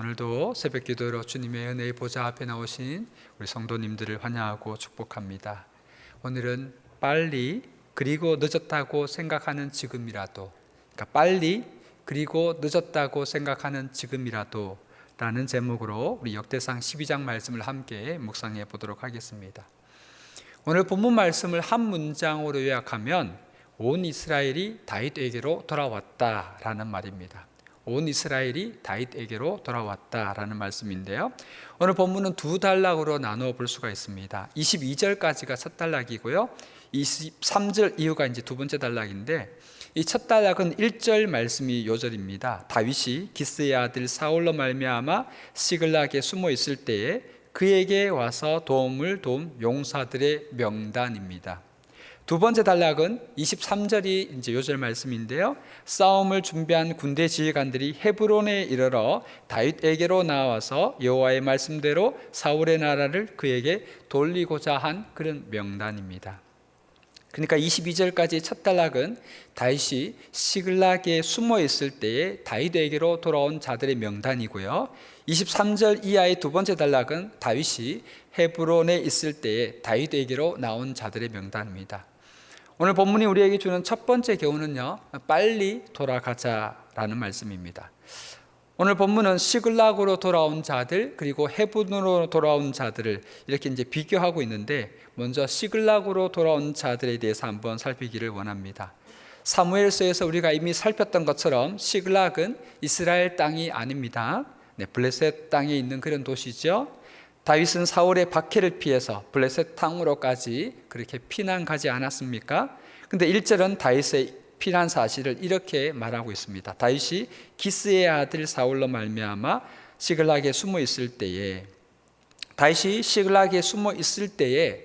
오늘도 새벽 기도로 주님의 은혜의 보좌 앞에 나오신 우리 성도님들을 환영하고 축복합니다. 오늘은 빨리 그리고 늦었다고 생각하는 지금이라도 그러니까 빨리 그리고 늦었다고 생각하는 지금이라도 라는 제목으로 우리 역대상 12장 말씀을 함께 묵상해 보도록 하겠습니다. 오늘 본문 말씀을 한 문장으로 요약하면 온 이스라엘이 다윗에게로 돌아왔다라는 말입니다. 온 이스라엘이 다윗에게로 돌아왔다라는 말씀인데요. 오늘 본문은 두 단락으로 나누어 볼 수가 있습니다. 22절까지가 첫 단락이고요. 23절 이후가 이제 두 번째 단락인데 이 첫 단락은 1절 말씀이 요절입니다. 다윗이 기스의 아들 사울로 말미암아 시글락에 숨어 있을 때에 그에게 와서 도움을 도움 용사들의 명단입니다. 두 번째 단락은 23절이 이제 요절 말씀인데요. 싸움을 준비한 군대 지휘관들이 헤브론에 이르러 다윗에게로 나와서 여호와의 말씀대로 사울의 나라를 그에게 돌리고자 한 그런 명단입니다. 그러니까 22절까지 첫 단락은 다윗이 시글락에 숨어 있을 때에 다윗에게로 돌아온 자들의 명단이고요. 23절 이하의 두 번째 단락은 다윗이 헤브론에 있을 때에 다윗에게로 나온 자들의 명단입니다. 오늘 본문이 우리에게 주는 첫 번째 교훈은요. 빨리 돌아가자라는 말씀입니다. 오늘 본문은 시글락으로 돌아온 자들 그리고 헤브론으로 돌아온 자들을 이렇게 이제 비교하고 있는데 먼저 시글락으로 돌아온 자들에 대해서 한번 살피기를 원합니다. 사무엘서에서 우리가 이미 살폈던 것처럼 시글락은 이스라엘 땅이 아닙니다. 네, 블레셋 땅에 있는 그런 도시죠. 다윗은 사울의 박해를 피해서 블레셋 땅으로까지 그렇게 피난 가지 않았습니까? 근데 1절은 다윗의 피난 사실을 이렇게 말하고 있습니다. 다윗이 기스의 아들 사울로 말미암아 시글락에 숨어 있을 때에 다윗이 시글락에 숨어 있을 때에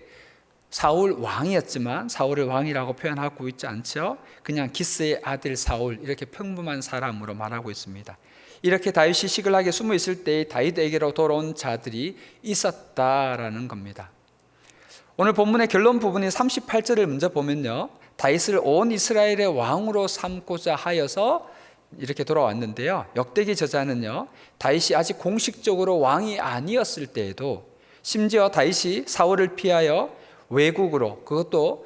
사울 왕이었지만 사울을 왕이라고 표현하고 있지 않죠. 그냥 기스의 아들 사울 이렇게 평범한 사람으로 말하고 있습니다. 이렇게 다윗이 시글락에 숨어 있을 때 다윗에게로 돌아온 자들이 있었다라는 겁니다. 오늘 본문의 결론 부분인 38절을 먼저 보면요. 다윗을 온 이스라엘의 왕으로 삼고자 하여서 이렇게 돌아왔는데요. 역대기 저자는요. 다윗이 아직 공식적으로 왕이 아니었을 때에도 심지어 다윗이 사울을 피하여 외국으로 그것도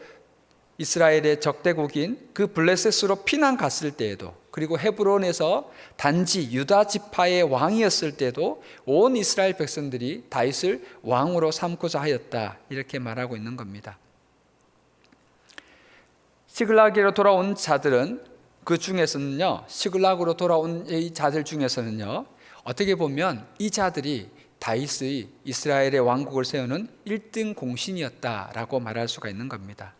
이스라엘의 적대국인 그 블레셋으로 피난 갔을 때에도 그리고 헤브론에서 단지 유다 지파의 왕이었을 때도 온 이스라엘 백성들이 다윗을 왕으로 삼고자 하였다 이렇게 말하고 있는 겁니다. 시글락으로 돌아온 자들은 그 중에서는요 시글락으로 돌아온 이 자들 중에서는요 어떻게 보면 이 자들이 다윗의 이스라엘의 왕국을 세우는 1등 공신이었다라고 말할 수가 있는 겁니다.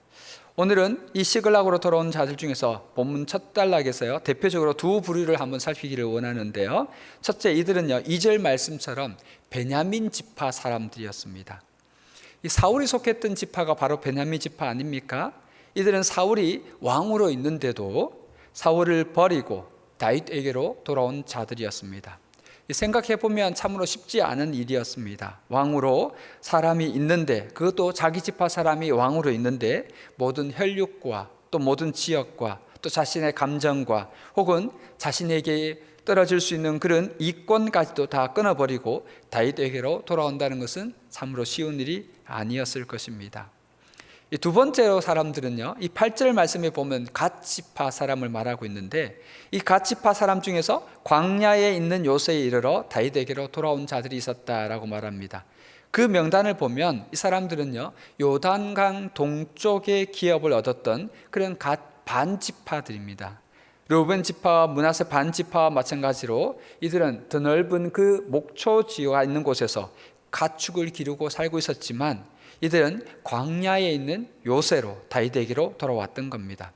오늘은 이 시글락으로 돌아온 자들 중에서 본문 첫 단락에서요 대표적으로 두 부류를 한번 살피기를 원하는데요. 첫째 이들은요 2절 말씀처럼 베냐민 지파 사람들이었습니다. 이 사울이 속했던 지파가 바로 베냐민 지파 아닙니까? 이들은 사울이 왕으로 있는데도 사울을 버리고 다윗에게로 돌아온 자들이었습니다. 생각해 보면 참으로 쉽지 않은 일이었습니다. 왕으로 사람이 있는데 그것도 자기 지파 사람이 왕으로 있는데 모든 혈육과 또 모든 지역과 또 자신의 감정과 혹은 자신에게 떨어질 수 있는 그런 이권까지도 다 끊어버리고 다윗에게로 돌아온다는 것은 참으로 쉬운 일이 아니었을 것입니다. 두 번째로 사람들은요, 이 8절 말씀에 보면 갓지파 사람을 말하고 있는데, 이 갓지파 사람 중에서 광야에 있는 요새에 이르러 다윗에게로 돌아온 자들이 있었다라고 말합니다. 그 명단을 보면 이 사람들은요, 요단강 동쪽의 기업을 얻었던 그런 갓 반지파들입니다. 르벤 지파와 문하세 반 지파와 마찬가지로 이들은 더 넓은 그 목초지가 있는 곳에서 가축을 기르고 살고 있었지만 이들은 광야에 있는 요새로 다윗에게로 돌아왔던 겁니다.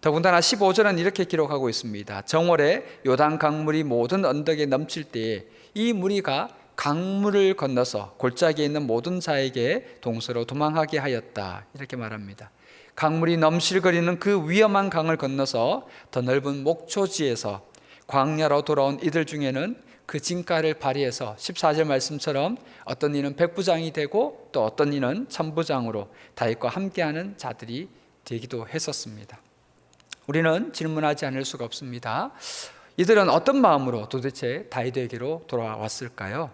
더군다나 15절은 이렇게 기록하고 있습니다. 정월에 요단 강물이 모든 언덕에 넘칠 때에 이 무리가 강물을 건너서 골짜기에 있는 모든 자에게 동서로 도망하게 하였다. 이렇게 말합니다. 강물이 넘실거리는 그 위험한 강을 건너서 더 넓은 목초지에서 광야로 돌아온 이들 중에는 그 진가를 발휘해서 14절 말씀처럼 어떤 이는 백부장이 되고 또 어떤 이는 천부장으로 다윗과 함께하는 자들이 되기도 했었습니다. 우리는 질문하지 않을 수가 없습니다. 이들은 어떤 마음으로 도대체 다윗에게로 돌아왔을까요?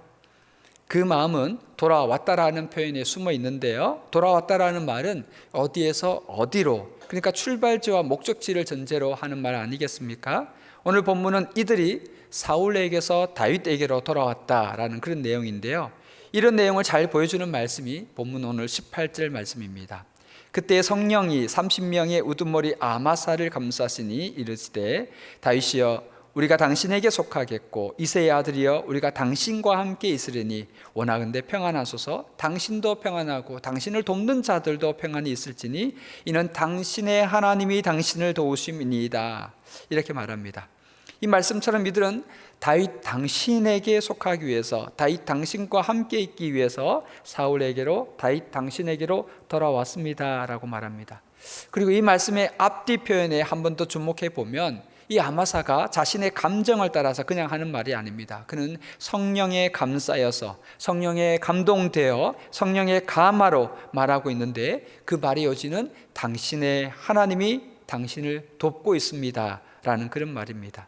그 마음은 돌아왔다라는 표현에 숨어 있는데요. 돌아왔다라는 말은 어디에서 어디로 그러니까 출발지와 목적지를 전제로 하는 말 아니겠습니까? 오늘 본문은 이들이 사울에게서 다윗에게로 돌아왔다라는 그런 내용인데요. 이런 내용을 잘 보여주는 말씀이 본문 오늘 18절 말씀입니다. 그때 성령이 30명의 우두머리 아마사를 감싸시니 이르시되 다윗이여 우리가 당신에게 속하겠고 이세의 아들이여 우리가 당신과 함께 있으리니 원하건대 평안하소서. 당신도 평안하고 당신을 돕는 자들도 평안히 있을지니 이는 당신의 하나님이 당신을 도우심이니이다. 이렇게 말합니다. 이 말씀처럼 이들은 다윗 당신에게 속하기 위해서 다윗 당신과 함께 있기 위해서 사울에게로 다윗 당신에게로 돌아왔습니다라고 말합니다. 그리고 이 말씀의 앞뒤 표현에 한 번 더 주목해 보면 이 아마사가 자신의 감정을 따라서 그냥 하는 말이 아닙니다. 그는 성령에 감싸여서 성령에 감동되어 성령의 감화로 말하고 있는데 그 말의 요지는 당신의 하나님이 당신을 돕고 있습니다 라는 그런 말입니다.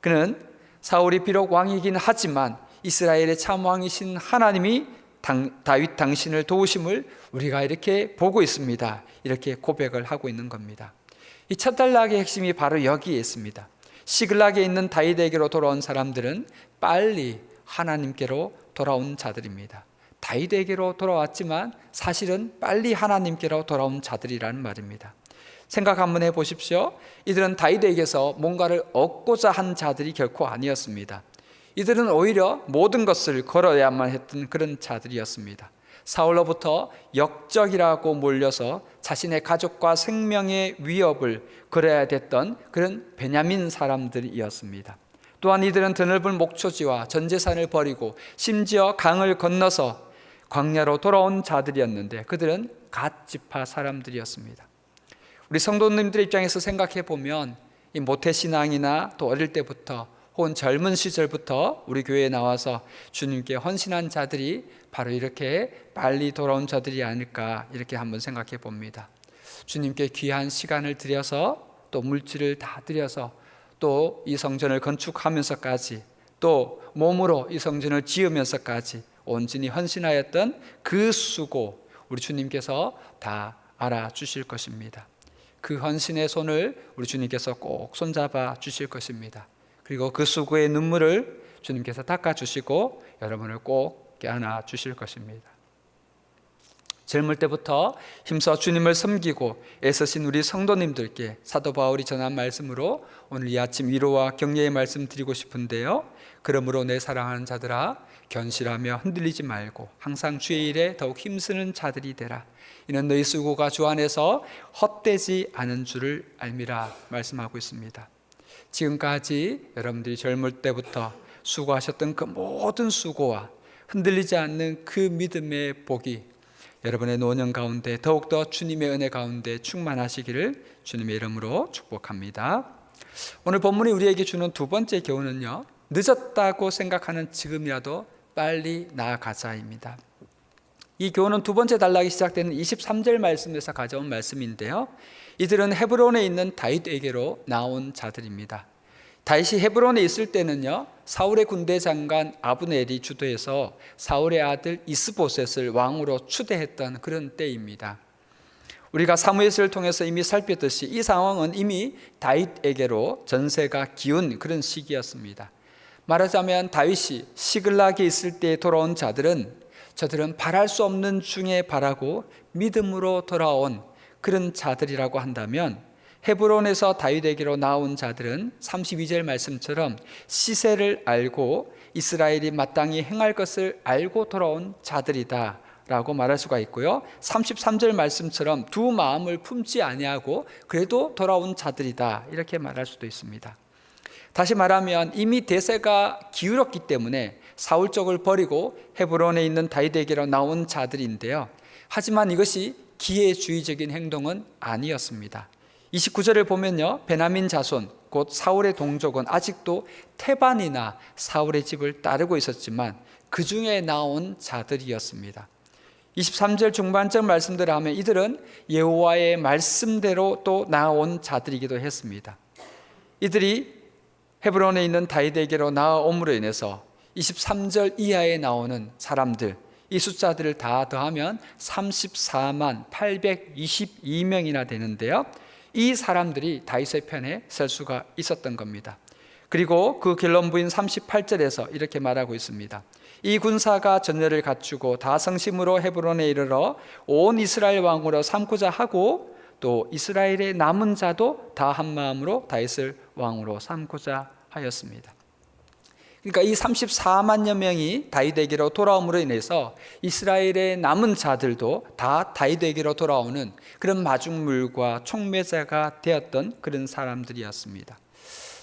그는 사울이 비록 왕이긴 하지만 이스라엘의 참 왕이신 하나님이 당, 다윗 당신을 도우심을 우리가 이렇게 보고 있습니다. 이렇게 고백을 하고 있는 겁니다. 이 첫 단락의 핵심이 바로 여기에 있습니다. 시글락에 있는 다윗에게로 돌아온 사람들은 빨리 하나님께로 돌아온 자들입니다. 다윗에게로 돌아왔지만 사실은 빨리 하나님께로 돌아온 자들이라는 말입니다. 생각 한번 해 보십시오. 이들은 다윗에게서 뭔가를 얻고자 한 자들이 결코 아니었습니다. 이들은 오히려 모든 것을 걸어야만 했던 그런 자들이었습니다. 사울로부터 역적이라고 몰려서 자신의 가족과 생명의 위협을 걸어야 됐던 그런 베냐민 사람들이었습니다. 또한 이들은 드넓은 목초지와 전 재산을 버리고 심지어 강을 건너서 광야로 돌아온 자들이었는데 그들은 갓 지파 사람들이었습니다. 우리 성도님들의 입장에서 생각해 보면 이 모태 신앙이나 또 어릴 때부터 혹은 젊은 시절부터 우리 교회에 나와서 주님께 헌신한 자들이 바로 이렇게 빨리 돌아온 자들이 아닐까 이렇게 한번 생각해 봅니다. 주님께 귀한 시간을 들여서 또 물질을 다 들여서 또 이 성전을 건축하면서까지 또 몸으로 이 성전을 지으면서까지 온전히 헌신하였던 그 수고 우리 주님께서 다 알아주실 것입니다. 그 헌신의 손을 우리 주님께서 꼭 손잡아 주실 것입니다. 그리고 그 수고의 눈물을 주님께서 닦아주시고 여러분을 꼭 껴안아 주실 것입니다. 젊을 때부터 힘써 주님을 섬기고 애쓰신 우리 성도님들께 사도 바울이 전한 말씀으로 오늘 이 아침 위로와 격려의 말씀 드리고 싶은데요. 그러므로 내 사랑하는 자들아 견실하며 흔들리지 말고 항상 주의 일에 더욱 힘쓰는 자들이 되라. 이는 너희 수고가 주 안에서 헛되지 않은 줄을 알미라 말씀하고 있습니다. 지금까지 여러분들이 젊을 때부터 수고하셨던 그 모든 수고와 흔들리지 않는 그 믿음의 복이 여러분의 노년 가운데 더욱더 주님의 은혜 가운데 충만하시기를 주님의 이름으로 축복합니다. 오늘 본문이 우리에게 주는 두 번째 교훈은요. 늦었다고 생각하는 지금이라도 빨리 나아가자입니다. 이 교훈은 두 번째 단락이 시작되는 23절 말씀에서 가져온 말씀인데요. 이들은 헤브론에 있는 다윗에게로 나온 자들입니다. 다윗이 헤브론에 있을 때는요. 사울의 군대 장관 아브넬이 주도해서 사울의 아들 이스보셋을 왕으로 추대했던 그런 때입니다. 우리가 사무엘서를 통해서 이미 살폈듯이 이 상황은 이미 다윗에게로 전세가 기운 그런 시기였습니다. 말하자면 다윗이 시글락에 있을 때 돌아온 자들은 저들은 바랄 수 없는 중에 바라고 믿음으로 돌아온 그런 자들이라고 한다면 헤브론에서 다윗에게로 나온 자들은 32절 말씀처럼 시세를 알고 이스라엘이 마땅히 행할 것을 알고 돌아온 자들이다. 라고 말할 수가 있고요. 33절 말씀처럼 두 마음을 품지 아니하고 그래도 돌아온 자들이다. 이렇게 말할 수도 있습니다. 다시 말하면 이미 대세가 기울었기 때문에 사울 쪽을 버리고 헤브론에 있는 다윗에게로 나온 자들인데요. 하지만 이것이 기회주의적인 행동은 아니었습니다. 29절을 보면요. 베나민 자손 곧 사울의 동족은 아직도 태반이나 사울의 집을 따르고 있었지만 그 중에 나온 자들이었습니다. 23절 중반절 말씀대로 하면 이들은 여호와의 말씀대로 또 나온 자들이기도 했습니다. 이들이 헤브론에 있는 다윗에게로 나아옴으로 인해서 23절 이하에 나오는 사람들 이 숫자들을 다 더하면 34만 822명이나 되는데요. 이 사람들이 다윗의 편에 설 수가 있었던 겁니다. 그리고 그 결론부인 38절에서 이렇게 말하고 있습니다. 이 군사가 전열을 갖추고 다 성심으로 헤브론에 이르러 온 이스라엘 왕으로 삼고자 하고 또 이스라엘의 남은 자도 다 한 마음으로 다윗을 왕으로 삼고자 하였습니다. 그러니까 이 34만여 명이 다윗에게로 돌아옴으로 인해서 이스라엘의 남은 자들도 다 다윗에게로 돌아오는 그런 마중물과 촉매자가 되었던 그런 사람들이었습니다.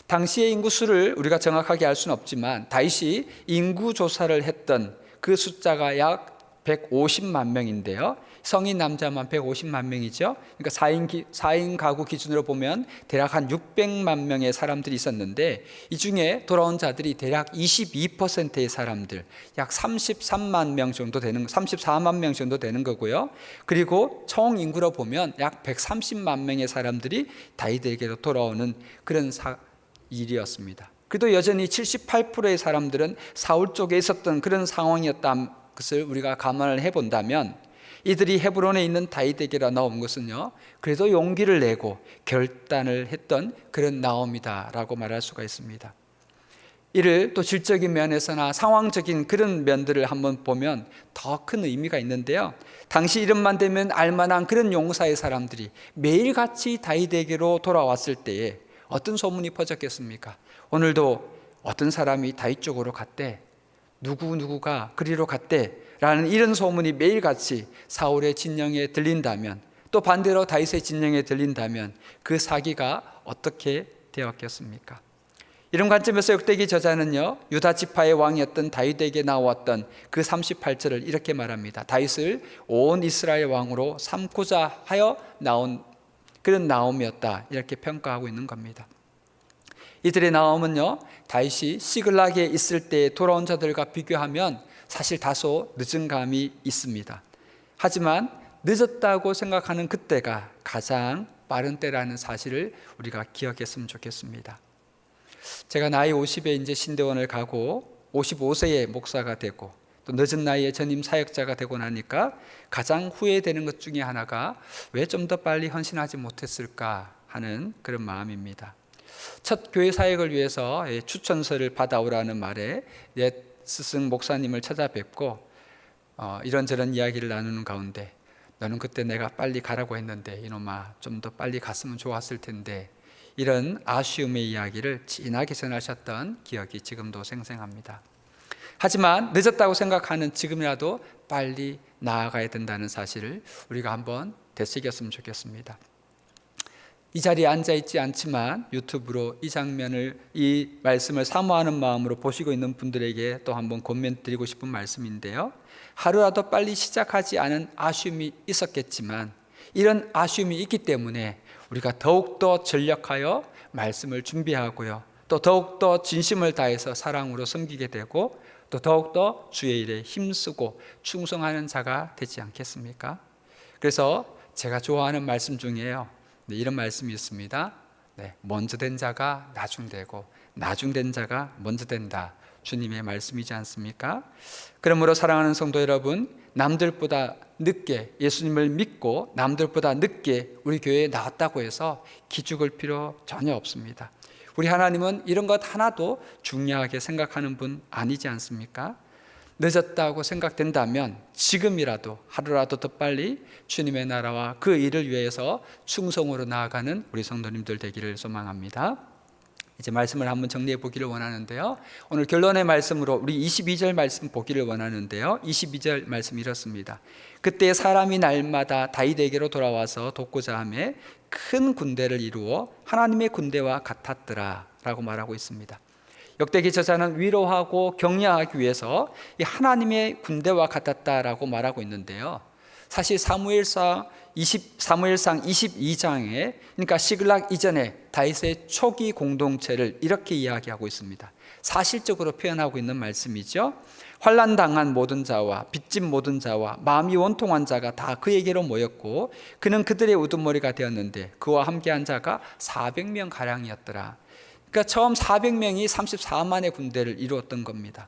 당시의 인구 수를 우리가 정확하게 알 수는 없지만 다윗이 인구 조사를 했던 그 숫자가 약 150만 명인데요. 성인 남자만 150만 명이죠. 그러니까 4인, 기, 4인 가구 기준으로 보면 대략 한 600만 명의 사람들이 있었는데 이 중에 돌아온 자들이 대략 22%의 사람들, 약 33만 명 정도 되는 34만 명 정도 되는 거고요. 그리고 총 인구로 보면 약 130만 명의 사람들이 다윗에게로 돌아오는 그런 사, 일이었습니다. 그래도 여전히 78%의 사람들은 사울 쪽에 있었던 그런 상황이었다는 것을 우리가 감안을 해본다면 이들이 헤브론에 있는 다윗에게로 나온 것은요 그래도 용기를 내고 결단을 했던 그런 나옴이다라고 말할 수가 있습니다. 이를 또 질적인 면에서나 상황적인 그런 면들을 한번 보면 더 큰 의미가 있는데요. 당시 이름만 되면 알만한 그런 용사의 사람들이 매일같이 다윗에게로 돌아왔을 때에 어떤 소문이 퍼졌겠습니까? 오늘도 어떤 사람이 다윗 쪽으로 갔대. 누구 누구가 그리로 갔대. 라는 이런 소문이 매일같이 사울의 진영에 들린다면 또 반대로 다윗의 진영에 들린다면 그 사기가 어떻게 되었겠습니까? 이런 관점에서 역대기 저자는요 유다 지파의 왕이었던 다윗에게 나왔던 그 38절을 이렇게 말합니다. 다윗을 온 이스라엘 왕으로 삼고자 하여 나온 그런 나옴이었다 이렇게 평가하고 있는 겁니다. 이들의 나옴은요 다윗이 시글락에 있을 때 돌아온 자들과 비교하면 사실 다소 늦은 감이 있습니다. 하지만 늦었다고 생각하는 그때가 가장 빠른 때라는 사실을 우리가 기억했으면 좋겠습니다. 제가 나이 50에 이제 신대원을 가고 55세에 목사가 되고 또 늦은 나이에 전임 사역자가 되고 나니까 가장 후회되는 것 중에 하나가 왜 좀 더 빨리 헌신하지 못했을까 하는 그런 마음입니다. 첫 교회 사역을 위해서 추천서를 받아오라는 말에 옛 스승 목사님을 찾아뵙고 어, 이런저런 이야기를 나누는 가운데 너는 그때 내가 빨리 가라고 했는데 이놈아 좀 더 빨리 갔으면 좋았을 텐데 이런 아쉬움의 이야기를 진하게 전하셨던 기억이 지금도 생생합니다. 하지만 늦었다고 생각하는 지금이라도 빨리 나아가야 된다는 사실을 우리가 한번 되새겼으면 좋겠습니다. 이 자리에 앉아 있지 않지만 유튜브로 이 장면을 이 말씀을 사모하는 마음으로 보시고 있는 분들에게 또 한번 권면 드리고 싶은 말씀인데요. 하루라도 빨리 시작하지 않은 아쉬움이 있었겠지만 이런 아쉬움이 있기 때문에 우리가 더욱더 전력하여 말씀을 준비하고요. 또 더욱더 진심을 다해서 사랑으로 섬기게 되고 또 더욱더 주의 일에 힘쓰고 충성하는 자가 되지 않겠습니까? 그래서 제가 좋아하는 말씀 중에요. 네, 이런 말씀이 있습니다. 네, 먼저 된 자가 나중되고 나중된 자가 먼저 된다. 주님의 말씀이지 않습니까? 그러므로 사랑하는 성도 여러분, 남들보다 늦게 예수님을 믿고 남들보다 늦게 우리 교회에 나왔다고 해서 기죽을 필요 전혀 없습니다. 우리 하나님은 이런 것 하나도 중요하게 생각하는 분 아니지 않습니까? 늦었다고 생각된다면 지금이라도 하루라도 더 빨리 주님의 나라와 그 일을 위해서 충성으로 나아가는 우리 성도님들 되기를 소망합니다. 이제 말씀을 한번 정리해 보기를 원하는데요. 오늘 결론의 말씀으로 우리 22절 말씀 보기를 원하는데요. 22절 말씀 이렇습니다. 그때 사람이 날마다 다윗에게로 돌아와서 돕고자 하며 큰 군대를 이루어 하나님의 군대와 같았더라라고 말하고 있습니다. 역대기 저자는 위로하고 격려하기 위해서 하나님의 군대와 같았다라고 말하고 있는데요. 사실 사무엘상 20 사무엘상 22장에 그러니까 시글락 이전에 다윗의 초기 공동체를 이렇게 이야기하고 있습니다. 사실적으로 표현하고 있는 말씀이죠. 환란 당한 모든 자와 빚진 모든 자와 마음이 원통한 자가 다 그에게로 모였고 그는 그들의 우두머리가 되었는데 그와 함께한 자가 400명 가량이었더라. 그러니까 처음 400명이 34만의 군대를 이루었던 겁니다.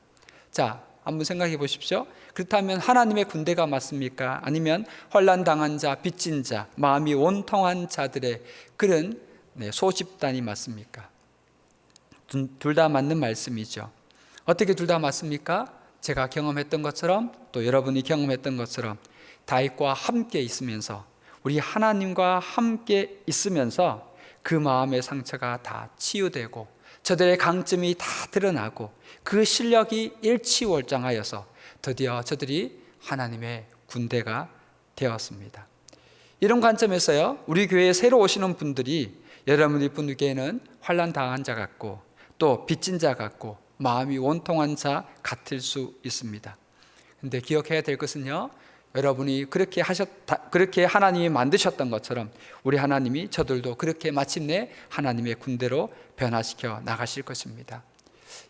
자, 한번 생각해 보십시오. 그렇다면 하나님의 군대가 맞습니까? 아니면 환란 당한 자, 빚진 자, 마음이 원통한 자들의 그런 네, 소집단이 맞습니까? 둘 다 맞는 말씀이죠. 어떻게 둘 다 맞습니까? 제가 경험했던 것처럼 또 여러분이 경험했던 것처럼 다윗과 함께 있으면서 우리 하나님과 함께 있으면서 그 마음의 상처가 다 치유되고 저들의 강점이 다 드러나고 그 실력이 일치월장하여서 드디어 저들이 하나님의 군대가 되었습니다. 이런 관점에서요, 우리 교회에 새로 오시는 분들이 여러분의 분에게는 환란 당한 자 같고 또 빚진 자 같고 마음이 원통한 자 같을 수 있습니다. 근데 기억해야 될 것은요. 여러분이 그렇게 하셨다 그렇게 하나님이 만드셨던 것처럼 우리 하나님이 저들도 그렇게 마침내 하나님의 군대로 변화시켜 나가실 것입니다.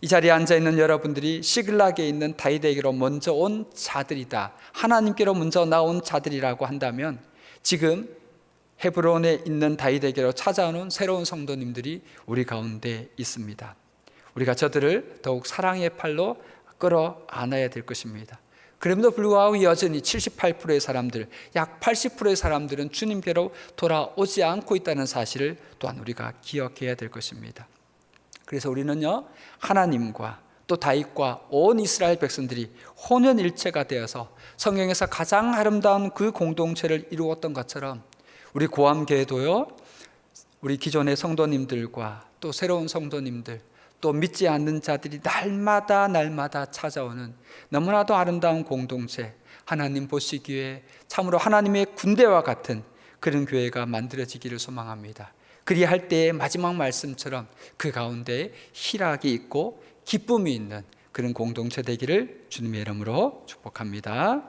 이 자리에 앉아 있는 여러분들이 시글락에 있는 다윗에게로 먼저 온 자들이다. 하나님께로 먼저 나온 자들이라고 한다면 지금 헤브론에 있는 다윗에게로 찾아오는 새로운 성도님들이 우리 가운데 있습니다. 우리가 저들을 더욱 사랑의 팔로 끌어 안아야 될 것입니다. 그럼에도 불구하고 여전히 78%의 사람들, 약 80%의 사람들은 주님께로 돌아오지 않고 있다는 사실을 또한 우리가 기억해야 될 것입니다. 그래서 우리는요, 하나님과 또 다윗과 온 이스라엘 백성들이 혼연일체가 되어서 성경에서 가장 아름다운 그 공동체를 이루었던 것처럼 우리 고암교회도요, 우리 기존의 성도님들과 또 새로운 성도님들, 또 믿지 않는 자들이 날마다 날마다 찾아오는 너무나도 아름다운 공동체, 하나님 보시기에 참으로 하나님의 군대와 같은 그런 교회가 만들어지기를 소망합니다. 그리할 때의 마지막 말씀처럼 그 가운데 희락이 있고 기쁨이 있는 그런 공동체 되기를 주님의 이름으로 축복합니다.